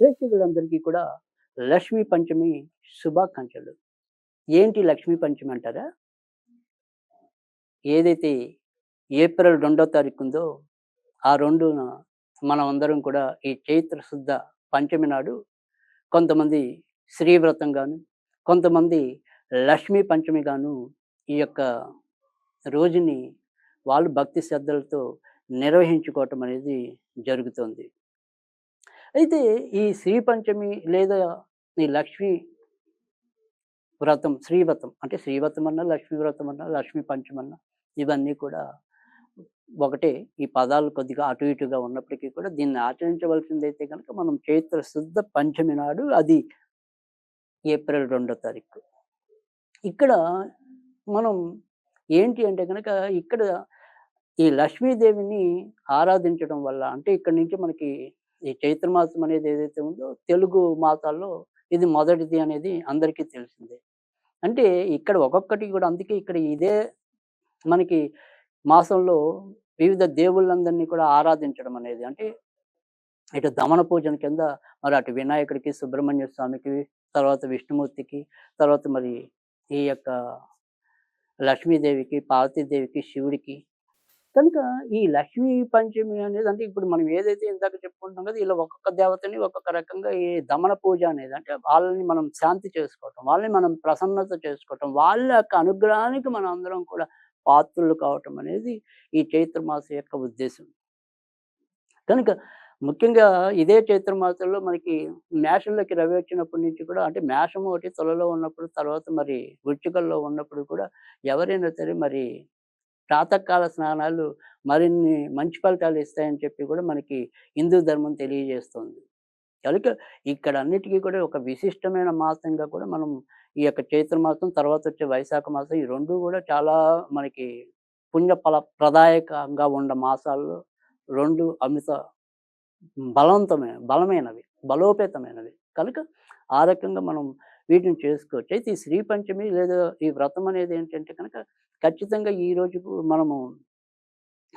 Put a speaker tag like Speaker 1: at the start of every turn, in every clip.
Speaker 1: ప్రేక్షకులందరికీ కూడా లక్ష్మీ పంచమి శుభాకాంక్షలు. ఏంటి లక్ష్మీ పంచమి అంటారా? ఏదైతే ఏప్రిల్ రెండో తారీఖు ఉందో ఆ రెండున మనం అందరం కూడా ఈ చైత్ర శుద్ధ పంచమి నాడు కొంతమంది శ్రీవ్రతం గాను కొంతమంది లక్ష్మీ పంచమి గాను ఈ యొక్క రోజుని వాళ్ళు భక్తి శ్రద్ధలతో నిర్వహించుకోవటం అనేది జరుగుతుంది. అయితే ఈ శ్రీ పంచమి లేదా ఈ లక్ష్మీ వ్రతం శ్రీవ్రతం అంటే శ్రీవ్రతం అన్న లక్ష్మీ వ్రతం అన్న లక్ష్మీ పంచమన్న ఇవన్నీ కూడా ఒకటే ఈ పదాలు కొద్దిగా అటు ఇటుగా ఉన్నప్పటికీ కూడా దీన్ని ఆచరించవలసిందైతే కనుక మనం చైత్ర శుద్ధ పంచమి నాడు అది ఏప్రిల్ రెండో తారీఖు. ఇక్కడ మనం ఏంటి అంటే కనుక ఇక్కడ ఈ లక్ష్మీదేవిని ఆరాధించడం వల్ల అంటే ఇక్కడి నుంచి మనకి ఈ చైత్ర మాసం అనేది ఏదైతే ఉందో తెలుగు మాసాల్లో ఇది మొదటిది అనేది అందరికీ తెలిసిందే. అంటే ఇక్కడ ఒక్కొక్కటి కూడా అందుకే ఇక్కడ ఇదే మనకి మాసంలో వివిధ దేవుళ్ళందరినీ కూడా ఆరాధించడం అనేది. అంటే ఇటు దమన పూజన కింద మరి అటు వినాయకుడికి సుబ్రహ్మణ్య స్వామికి తర్వాత విష్ణుమూర్తికి తర్వాత మరి ఈ యొక్క లక్ష్మీదేవికి పార్వతీదేవికి శివుడికి కనుక ఈ లక్ష్మీ పంచమి అనేది అంటే ఇప్పుడు మనం ఏదైతే ఇందాక చెప్పుకుంటాం కదా ఇలా ఒక్కొక్క దేవతని ఒక్కొక్క రకంగా ఈ దమన పూజ అనేది అంటే వాళ్ళని మనం శాంతి చేసుకోవటం వాళ్ళని మనం ప్రసన్నత చేసుకోవటం వాళ్ళ యొక్క అనుగ్రహానికి మనం అందరం కూడా పాత్రులు కావటం అనేది ఈ చైత్ర మాసం యొక్క ఉద్దేశం. కనుక ముఖ్యంగా ఇదే చైత్ర మాసంలో మనకి మేషంలోకి రవి వచ్చినప్పటి నుంచి కూడా అంటే మేషం ఒకటి తొలలో ఉన్నప్పుడు తర్వాత మరి వృచ్చికల్లో ఉన్నప్పుడు కూడా ఎవరైనా సరే మరి ప్రాతకాల స్నానాలు మరిన్ని మంచి ఫలితాలు ఇస్తాయని చెప్పి కూడా మనకి హిందూ ధర్మం తెలియజేస్తుంది. కనుక ఇక్కడ అన్నిటికీ కూడా ఒక విశిష్టమైన మాసంగా కూడా మనం ఈ యొక్క చైత్ర మాసం తర్వాత వచ్చే వైశాఖ మాసం ఈ రెండు కూడా చాలా మనకి పుణ్య ఫల ప్రదాయకంగా ఉన్న మాసాల్లో రెండు అమిత బలవంతమైన బలమైనవి బలోపేతమైనవి. కనుక ఆ రకంగా మనం వీటిని చేసుకోవచ్చు అయితే ఈ శ్రీ పంచమి లేదా ఈ వ్రతం అనేది ఏంటంటే కనుక ఖచ్చితంగా ఈ రోజు మనము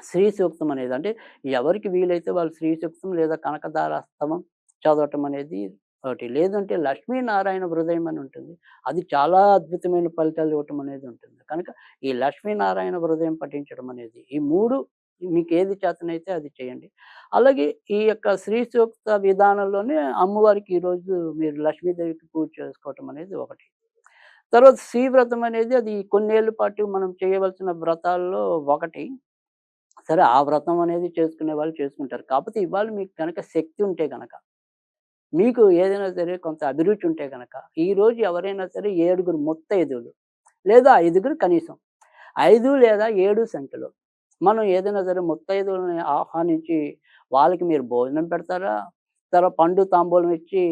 Speaker 1: శ్రీ సూక్తం అనేది అంటే ఎవరికి వీలైతే వాళ్ళు శ్రీ సూక్తం లేదా కనకదారాస్తమం చదవటం అనేది ఒకటి. లేదంటే లక్ష్మీనారాయణ హృదయం అని ఉంటుంది. అది చాలా అద్భుతమైన ఫలితాలు ఇవ్వటం అనేది ఉంటుంది. కనుక ఈ లక్ష్మీనారాయణ హృదయం పఠించడం అనేది ఈ మూడు మీకు ఏది చేతనైతే అది చేయండి. అలాగే ఈ యొక్క శ్రీ సూక్త విధానంలోనే అమ్మవారికి ఈరోజు మీరు లక్ష్మీదేవికి పూజ చేసుకోవటం అనేది ఒకటి. తర్వాత శ్రీ వ్రతం అనేది అది కొన్నేళ్ళ పాటు మనం చేయవలసిన వ్రతాల్లో ఒకటి. సరే ఆ వ్రతం అనేది చేసుకునే వాళ్ళు చేసుకుంటారు. కాకపోతే ఇవాళ మీకు కనుక శక్తి ఉంటే కనుక మీకు ఏదైనా సరే కొంత అభిరుచి ఉంటే కనుక ఈరోజు ఎవరైనా సరే ఏడుగురు ముత్తైదులు లేదా ఐదుగురు కనీసం ఐదు లేదా ఏడు సంఖ్యలో మనం ఏదైనా సరే ముత్తైదులని ఆహ్వానించి వాళ్ళకి మీరు భోజనం పెడతారా? తర్వాత పండు తాంబూలం ఇచ్చి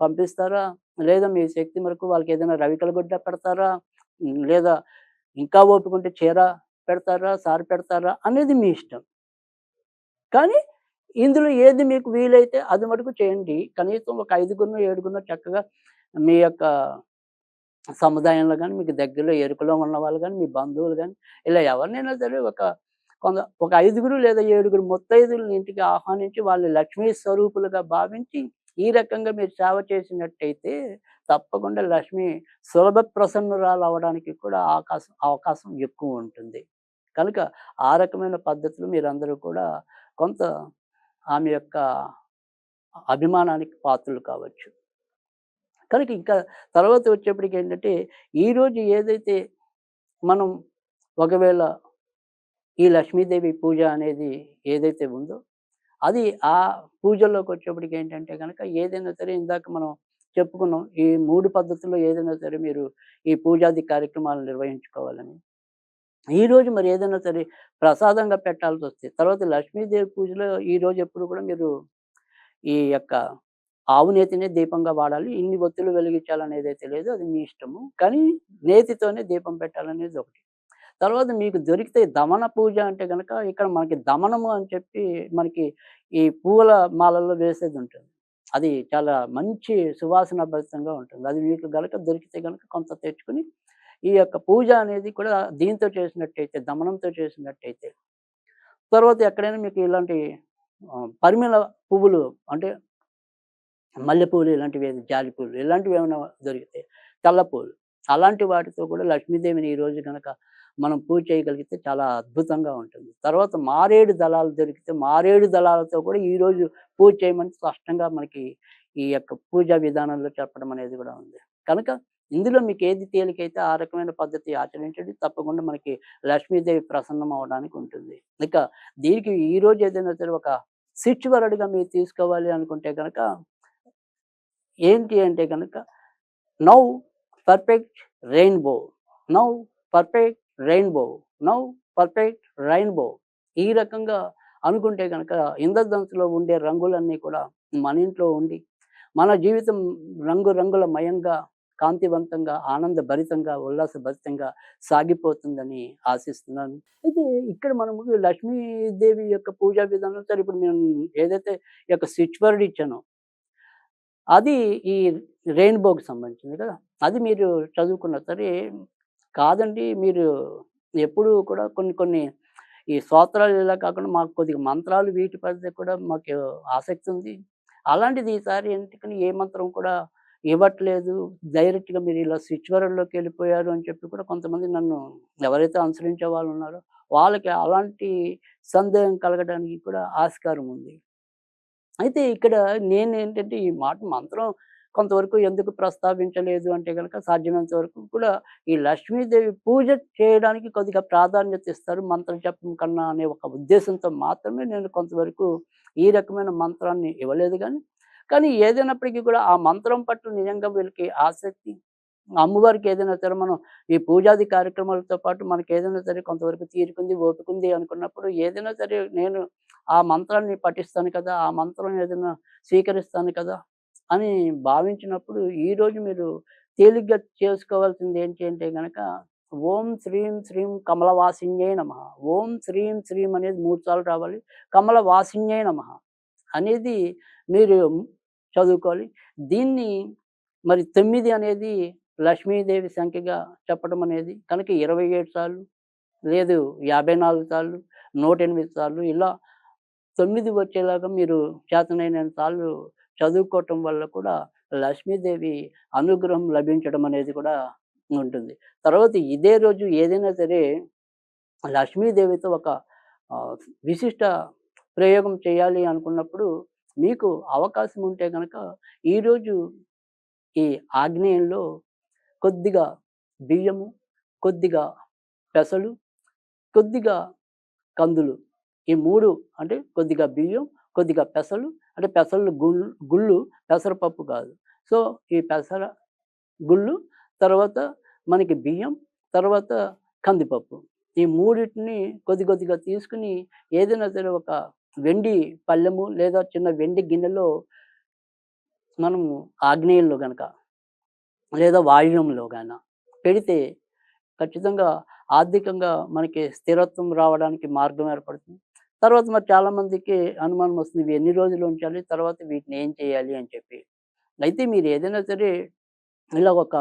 Speaker 1: పంపిస్తారా? లేదా మీ శక్తి మేరకు వాళ్ళకి ఏదైనా రవికల గుడ్డ పెడతారా? లేదా ఇంకా ఓపుకుంటే చీర పెడతారా? సారి పెడతారా? అనేది మీ ఇష్టం. కానీ ఇందులో ఏది మీకు వీలైతే అది మటుకు చేయండి. కనీసం ఒక ఐదుగురినో ఏడుగురినో చక్కగా మీ యొక్క సముదాయంలో కానీ మీకు దగ్గరలో ఎరుకలో ఉన్న వాళ్ళు కానీ మీ బంధువులు కానీ ఇలా ఎవరినైనా సరే ఒక కొంత ఒక ఐదుగురు లేదా ఏడుగురు ముత్తైదులను ఇంటికి ఆహ్వానించి వాళ్ళని లక్ష్మీ స్వరూపులుగా భావించి ఈ రకంగా మీరు సేవ చేసినట్టయితే తప్పకుండా లక్ష్మి సులభ ప్రసన్నురాలు అవడానికి కూడా అవకాశం అవకాశం ఎక్కువ ఉంటుంది. కనుక ఆ రకమైన పద్ధతులు మీరందరూ కూడా కొంత ఆమె యొక్క అభిమానానికి పాత్రలు కావచ్చు. కనుక ఇంకా తర్వాత వచ్చేప్పటికి ఏంటంటే ఈరోజు ఏదైతే మనం ఒకవేళ ఈ లక్ష్మీదేవి పూజ అనేది ఏదైతే ఉందో అది ఆ పూజల్లోకి వచ్చేప్పటికి ఏంటంటే కనుక ఏదైనా సరే ఇందాక మనం చెప్పుకున్నాం ఈ మూడు పద్ధతుల్లో ఏదైనా సరే మీరు ఈ పూజాది కార్యక్రమాలు నిర్వహించుకోవాలని. ఈ రోజు మరి ఏదైనా సరే ప్రసాదంగా పెట్టాల్సి వస్తే తర్వాత లక్ష్మీదేవి పూజలో ఈ రోజు ఎప్పుడు కూడా మీరు ఈ యొక్క ఆవు నేతినే దీపంగా వాడాలి ఇన్ని ఒత్తులు వెలిగించాలనేది అయితే లేదు అది మీ ఇష్టము. కానీ నేతితోనే దీపం పెట్టాలనేది ఒకటి. తర్వాత మీకు దొరికితే దమన పూజ అంటే కనుక ఇక్కడ మనకి దమనము అని చెప్పి మనకి ఈ పూల మాలల్లో వేసేది ఉంటుంది. అది చాలా మంచి సువాసన భరితంగా ఉంటుంది. అది మీకు గనక దొరికితే కనుక కొంత తెచ్చుకుని ఈ యొక్క పూజ అనేది కూడా దీంతో చేసినట్టయితే దమనంతో చేసినట్టయితే. తర్వాత ఎక్కడైనా మీకు ఇలాంటి పరిమిళ పరిమళ పువ్వులు అంటే మల్లెపూలు ఇలాంటివి ఏది జాజిపూలు ఇలాంటివి ఏమైనా దొరికితే తెల్ల పూలు అలాంటి వాటితో కూడా లక్ష్మీదేవిని ఈరోజు కనుక మనం పూజ చేయగలిగితే చాలా అద్భుతంగా ఉంటుంది. తర్వాత మారేడు దళాలు దొరికితే మారేడు దళాలతో కూడా ఈరోజు పూజ చేయమని స్పష్టంగా మనకి ఈ యొక్క పూజా విధానంలో చెప్పడం అనేది కూడా ఉంది. కనుక ఇందులో మీకు ఏది తేలికైతే ఆ రకమైన పద్ధతి ఆచరించండి. తప్పకుండా మనకి లక్ష్మీదేవి ప్రసన్నం అవడానికి ఉంటుంది. ఇక దీనికి ఈ రోజు ఏదైనా సరే ఒక స్విచ్ వరడ్గా మీరు తీసుకోవాలి అనుకుంటే కనుక ఏంటి అంటే కనుక now perfect rainbow now perfect rainbow. Now perfect rainbow. ఈ రకంగా అనుకుంటే కనుక ఇంద్రధనుసులో ఉండే రంగులన్నీ కూడా మన ఇంట్లో ఉండి మన జీవితం రంగు రంగుల మయంగా కాంతివంతంగా ఆనందభరితంగా ఉల్లాసభరితంగా సాగిపోతుందని ఆశిస్తున్నాను. అయితే ఇక్కడ మనము లక్ష్మీదేవి యొక్క పూజా విధానం సరే ఇప్పుడు నేను ఏదైతే యొక్క స్విచ్ బోర్డ్ ఇచ్చానో అది ఈ రెయిన్బోకి సంబంధించింది కదా? అది మీరు చదువుకున్న సరే కాదండి. మీరు ఎప్పుడు కూడా కొన్ని కొన్ని ఈ స్తోత్రాలు ఇలా కాకుండా మాకు కొద్దిగా మంత్రాలు వీటి పద్ధతి కూడా మాకు ఆసక్తి ఉంది. అలాంటిది ఈసారి ఎందుకని ఏ మంత్రం కూడా ఇవ్వట్లేదు. డైరెక్ట్గా మీరు ఇలా స్విచ్ వరల్డ్లోకి వెళ్ళిపోయారు అని చెప్పి కూడా కొంతమంది నన్ను ఎవరైతే అనుసరించే వాళ్ళు ఉన్నారో వాళ్ళకి అలాంటి సందేహం కలగడానికి కూడా ఆస్కారం ఉంది. అయితే ఇక్కడ నేను ఏంటంటే ఈ మాట మంత్రం కొంతవరకు ఎందుకు ప్రస్తావించలేదు అంటే కనుక సాధ్యమైనంత వరకు కూడా ఈ లక్ష్మీదేవి పూజ చేయడానికి కొద్దిగా ప్రాధాన్యత ఇస్తారు మంత్రం చెప్పడం కన్నా అనే ఒక ఉద్దేశంతో మాత్రమే నేను కొంతవరకు ఈ రకమైన మంత్రాన్ని ఇవ్వలేదు కానీ కానీ ఏదైనప్పటికీ కూడా ఆ మంత్రం పట్ల నిజంగా వీళ్ళకి ఆసక్తి అమ్మవారికి ఏదైనా సరే మనం ఈ పూజాది కార్యక్రమాలతో పాటు మనకి ఏదైనా సరే కొంతవరకు తీరుకుంది ఓపికంది అనుకున్నప్పుడు ఏదైనా సరే నేను ఆ మంత్రాన్ని పఠిస్తాను కదా ఆ మంత్రం ఏదైనా స్వీకరిస్తాను కదా అని భావించినప్పుడు ఈరోజు మీరు తేలిగ్గా చేసుకోవాల్సింది ఏంటి అంటే కనుక ఓం శ్రీం శ్రీం కమలవాసిన్యే నమ. ఓం శ్రీం శ్రీం అనేది మూడు సార్లు రావాలి. కమలవాసిన్యే నమ అనేది మీరు చదువుకోవాలి. దీన్ని మరి తొమ్మిది అనేది లక్ష్మీదేవి సంఖ్యగా చెప్పడం అనేది కనుక ఇరవై ఏడు సార్లు లేదు యాభై నాలుగు సార్లు నూట ఎనిమిది సార్లు ఇలా తొమ్మిది వచ్చేలాగా మీరు చేతనైన సార్లు చదువుకోవటం వల్ల కూడా లక్ష్మీదేవి అనుగ్రహం లభించడం అనేది కూడా ఉంటుంది. తర్వాత ఇదే రోజు ఏదైనా సరే లక్ష్మీదేవితో ఒక విశిష్ట ప్రయోగం చేయాలి అనుకున్నప్పుడు మీకు అవకాశం ఉంటే కనుక ఈరోజు ఈ ఆగ్నేయంలో కొద్దిగా బియ్యము కొద్దిగా పెసలు కొద్దిగా కందులు ఈ మూడు అంటే కొద్దిగా బియ్యం కొద్దిగా పెసలు. అంటే పెసలు గుళ్ళు గుళ్ళు పెసరపప్పు కాదు. సో ఈ పెసర గుళ్ళు తర్వాత మనకి బియ్యం తర్వాత కందిపప్పు. ఈ మూడింటిని కొద్ది కొద్దిగా తీసుకుని ఏదైనా సరే ఒక వెండి పళ్ళెము లేదా చిన్న వెండి గిన్నెలో మనము ఆగ్నేయంలో కనుక లేదా వాయువ్యంలో గాన పెడితే ఖచ్చితంగా ఆర్థికంగా మనకి స్థిరత్వం రావడానికి మార్గం ఏర్పడుతుంది. తర్వాత మరి చాలా మందికి అనుమానం వస్తుంది ఇవి ఎన్ని రోజులు ఉంచాలి తర్వాత వీటిని ఏం చేయాలి అని చెప్పి. అయితే మీరు ఏదైనా సరే ఇలా ఒక